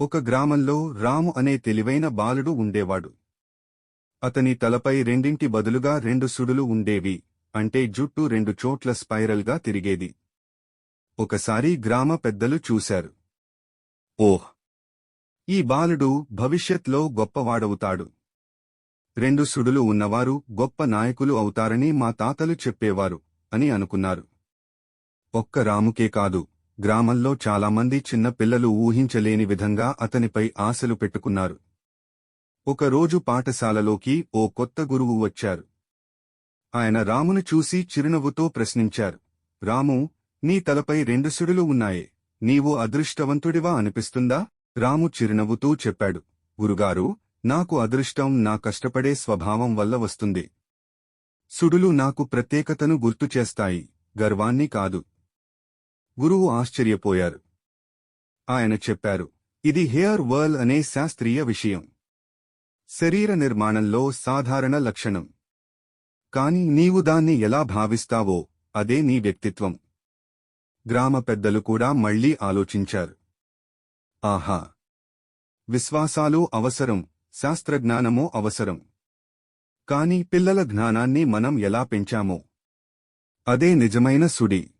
ఒక గ్రామంలో రాము అనే తెలివైన బాలుడు ఉండేవాడు. అతని తలపై రెండింటి బదులుగా రెండు సుడులు ఉండేవి అంటే జుట్టు రెండు చోట్ల స్పైరల్గా తిరిగేది. ఒకసారి గ్రామ పెద్దలు చూశారు. ఓహ్! ఈ బాలుడు భవిష్యత్లో గొప్పవాడవుతాడు. రెండు సుడులు ఉన్నవారు గొప్ప నాయకులు అవుతారని మా తాతలు చెప్పేవారు అని అనుకున్నారు. ఒక్క రాముకే కాదు గ్రామంలో చాలామంది చిన్న పిల్లలు ఊహించలేని విధంగా అతనిపై ఆశలు పెట్టుకున్నారు. ఒకరోజు పాఠశాలలోకి ఓ కొత్త గురువు వచ్చారు. ఆయన రామును చూసి చిరునవ్వుతో ప్రశ్నించారు. రాము నీ తలపై రెండు సుడులు ఉన్నాయే. నీవు అదృష్టవంతుడివా అనిపిస్తుందా? రాము చిరునవ్వుతూ చెప్పాడు. గురుగారు నాకు అదృష్టం నా కష్టపడే స్వభావం వల్ల వస్తుంది. సుడులు నాకు ప్రత్యేకతను గుర్తు చేస్తాయి. గర్వాన్ని కాదు. గురువు ఆశ్చర్యపోయారు. ఆయన చెప్పారు ఇది హెయిర్ వర్ల్ అనే శాస్త్రీయ విషయం. శరీర నిర్మాణంలో సాధారణ లక్షణం. కాని నీవు దాన్ని ఎలా భావిస్తావో అదే నీ వ్యక్తిత్వం. గ్రామ పెద్దలు కూడా మళ్ళీ ఆలోచించారు. ఆహా! విశ్వాసాలు అవసరం శాస్త్రజ్ఞానమో అవసరం. కాని పిల్లల జ్ఞానాన్ని మనం ఎలా పెంచామో. అదే నిజమైన సుడి.